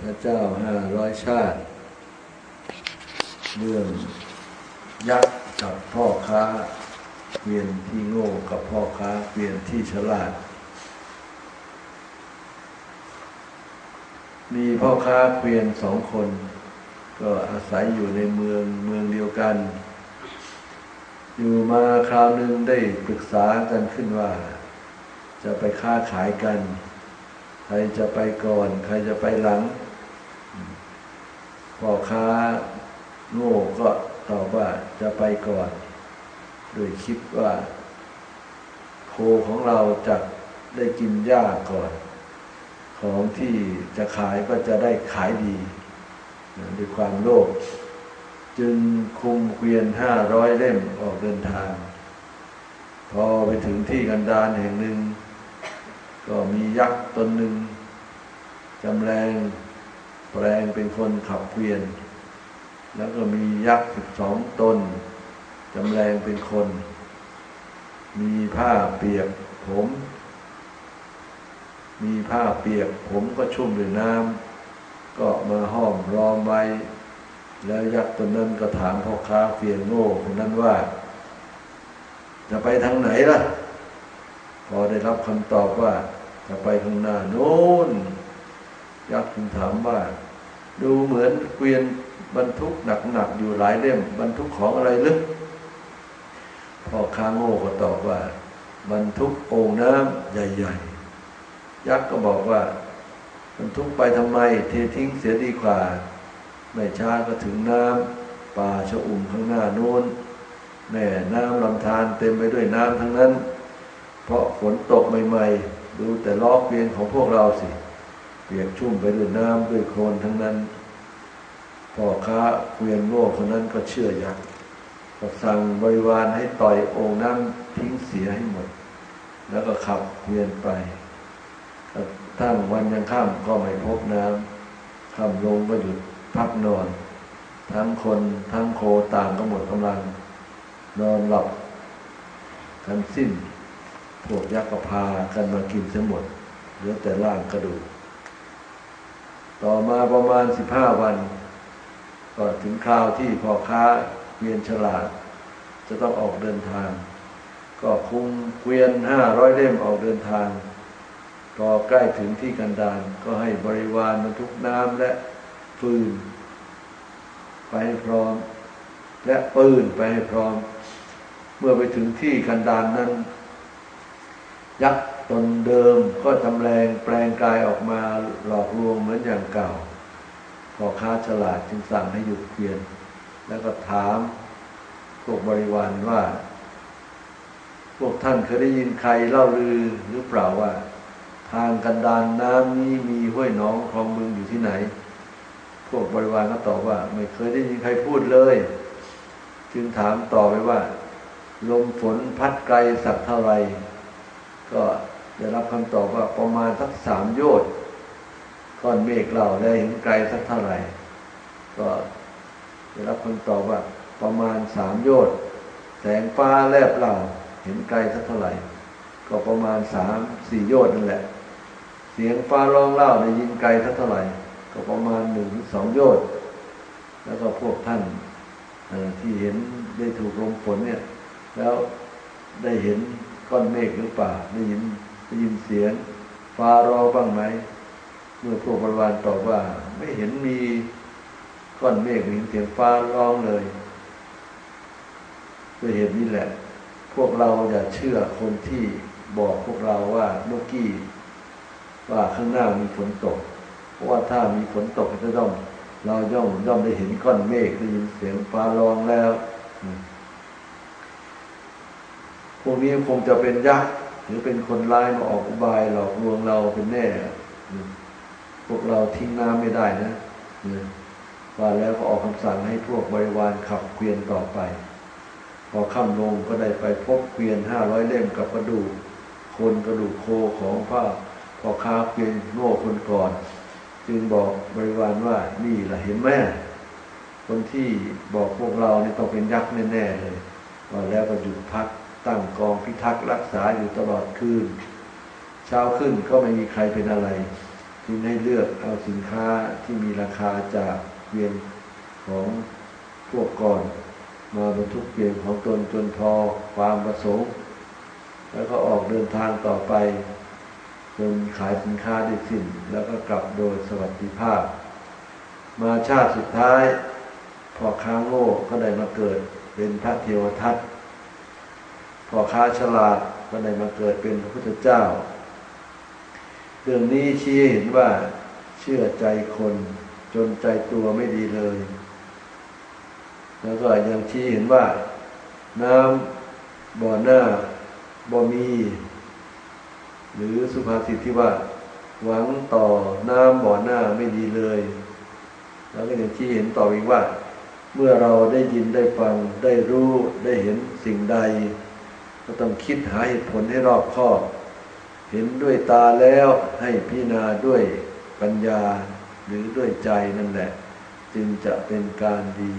พระเจ้าห้าร้อยชาติ เรื่องยักษ์กับพ่อค้าเกวียนที่โง่กับพ่อค้าเกวียนที่ฉลาด มีพ่อค้าเกวียนสองคน ก็อาศัยอยู่ในเมืองเมืองเดียวกัน อยู่มาคราวหนึ่งได้ปรึกษากันขึ้นว่า จะไปค้าขายกัน ใครจะไปก่อน ใครจะไปหลังพ่อค้าโง่ก็ตอบว่าจะไปก่อน โดยคิดว่า โคของเราจะได้กินหญ้าก่อน ของที่จะขายก็จะได้ขายดีด้วยความโลภจึงคุมเกวียนห้าร้อยเล่มออกเดินทาง พอไปถึงที่กันดารแห่งหนึ่ง ก็มียักษ์ตนหนึ่งจำแรงแปลงเป็นคนขับเกวียน แล้วก็มียักษ์สิบสองตนจำแรงเป็นคน มีผ้าเปียกผม มีผ้าเปียกผมก็ชุ่มด้วยน้ำก็มาห้อมรอมไว้ แล้วยักษ์ตนนั้นก็ถามพ่อค้าเฟียนโง่คนนั้นว่า จะไปทางไหนล่ะ พอได้รับคำตอบว่า จะไปข้างหน้าโน้นยักษ์จึงถามว่า ดูเหมือนเกวียนบรรทุกหนักๆอยู่หลายเล่มบรรทุกของอะไรลึกพ่อค้าโง่ก็ตอบว่า บรรทุกโอ่งน้ำใหญ่ๆ ยักษ์ก็บอกว่า บรรทุกไปทำไม เททิ้งเสียดีกว่า ไม่ช้าก็ถึงน้ำป่าชะอุ่มข้างหน้าโน้นแม่น้ำลำธารเต็มไปด้วยน้ำทั้งนั้น เพราะฝนตกใหม่ๆ ดูแต่ล้อเกวียนของพวกเราสิ เปียกชุ่มไปด้วยน้ำด้วยโคลนทั้งนั้นพ่อค้าเกวียนโง่คนนั้นก็เชื่อยักษ์ก็สั่งบริวารให้ต่อยโอ่งน้ำทิ้งเสียให้หมด แล้วก็ขับเกวียนไปกระทั่งวันยังข้ามก็ไม่พบน้ำข้ามลงก็หยุดพักนอน ทั้งคนทั้งโคต่างก็หมดกำลัง นอนหลับกันสิ้น พวกยักษ์ก็พากันมากินเสียหมด เหลือแต่ร่างกระดูก ต่อมาประมาณสิบห้าวัน ก็ถึงคราวที่พ่อค้าเวียนฉลาด จะต้องออกเดินทาง ก็คุมเกวียนห้าร้อยเล่มออกเดินทางพอใกล้ถึงที่กันดารก็ให้บริวารบรรทุกน้ำและฟืน ไปให้พร้อม และปืนไปให้พร้อม เมื่อไปถึงที่กันดารนนั้น ยักษ์ตนเดิมก็จำแรงแปลงกายออกมาหลอกลวงเหมือนอย่างเก่าพอค้าฉลาดจึงสั่งให้หยุดเกวียน แล้วก็ถามพวกบริวารว่า พวกท่านเคยได้ยินใครเล่าลือหรือเปล่าว่า ทางกันดารน้ำนี้มีห้วยหน้องคลองบึงอยู่ที่ไหน พวกบริวารก็ตอบว่า ไม่เคยได้ยินใครพูดเลย จึงถามต่อไปว่า ลมฝนพัดไกลสักเท่าไหร ก็ได้รับคำตอบว่าประมาณสักสามโยชน์ก้อนเมฆเราได้เห็นไกลสักเท่าไหร่ ก็ได้รับคำตอบว่าประมาณสามโยชน์แสงฟ้าแลบเราเห็นไกลสักเท่าไหร่ ก็ประมาณสามสี่โยชน์นั่นแหละ เสียงฟ้าร้องเล่าได้ยินไกลสักเท่าไหร่ ก็ประมาณหนึ่งถึงสองโยชน์แล้วก็พวกท่านที่เห็นได้ถูกลมฝนเนี่ย แล้วได้เห็น ก้อนเมฆหรือเปล่าได้ยินได้ยินเสียง ฟ้าร้องบ้างไหมเมื่อพวกบริวารตอบว่า ไม่เห็นมีก้อนเมฆไม่เห็นเสียงฟ้าร้องเลยด้วยเหตุนี้แหละ พวกเราอย่าเชื่อคนที่บอกพวกเราว่าเมื่อกี้ว่าข้างหน้ามีฝนตก เพราะว่าถ้ามีฝนตกจะต้อง เราย่อมย่อมได้เห็นก้อนเมฆได้ยินเสียงฟ้าร้องแล้วอืม พวกนี้คงจะเป็นยักษ์หรือเป็นคนร้ายมาออกอุบายหลอกลวงเราเป็นแน่ พวกเราทิ้งน้ำไม่ได้นะว่าแล้วก็ออกคำสั่งให้พวกบริวารขับเกวียนต่อไป พอค่ำลงก็ได้ไปพบเกวียนห้าร้อยเล่มกับกระดูกคนกระดูกโคของพระพอค้าเกวียนโง่คนก่อน จึงบอกบริวารว่านี่แหละเห็นไหมคนที่บอกพวกเราเนี่ยต้องเป็นยักษ์แน่ๆเลยว่าแล้วก็หยุดพัก ตั้งกองพิทักษ์รักษาอยู่ตลอดคืน เช้าขึ้นก็ไม่มีใครเป็นอะไรจึงให้เลือกเอาสินค้าที่มีราคาจากเกวียนของพวกก่อน มาบรรทุกเกวียนของตนจนพอความประสงค์ แล้วก็ออกเดินทางต่อไป จนขายสินค้าได้สิ้น แล้วก็กลับโดยสวัสดิภาพ มาชาติสุดท้าย พอค้าโง่ก็ได้มาเกิดเป็นพระเทวทัต พ่อค้าฉลาดก็ได้มาเกิดเป็นพระพุทธเจ้า เรื่องนี้ชี้เห็นว่าเชื่อใจคนจนใจตัวไม่ดีเลย แล้วก็ยังชี้เห็นว่า น้ำบ่อหน้าบ่มี หรือสุภาษิตที่ว่า หวังต่อน้ำบ่อหน้าไม่ดีเลย แล้วก็ยังชี้เห็นต่ออีกว่า เมื่อเราได้ยินได้ฟังได้รู้ได้เห็นสิ่งใด ก็ต้องคิดหาเหตุผลให้รอบคอบ เห็นด้วยตาแล้วให้พิจารณาด้วยปัญญาหรือด้วยใจนั่นแหละ จึงจะเป็นการดี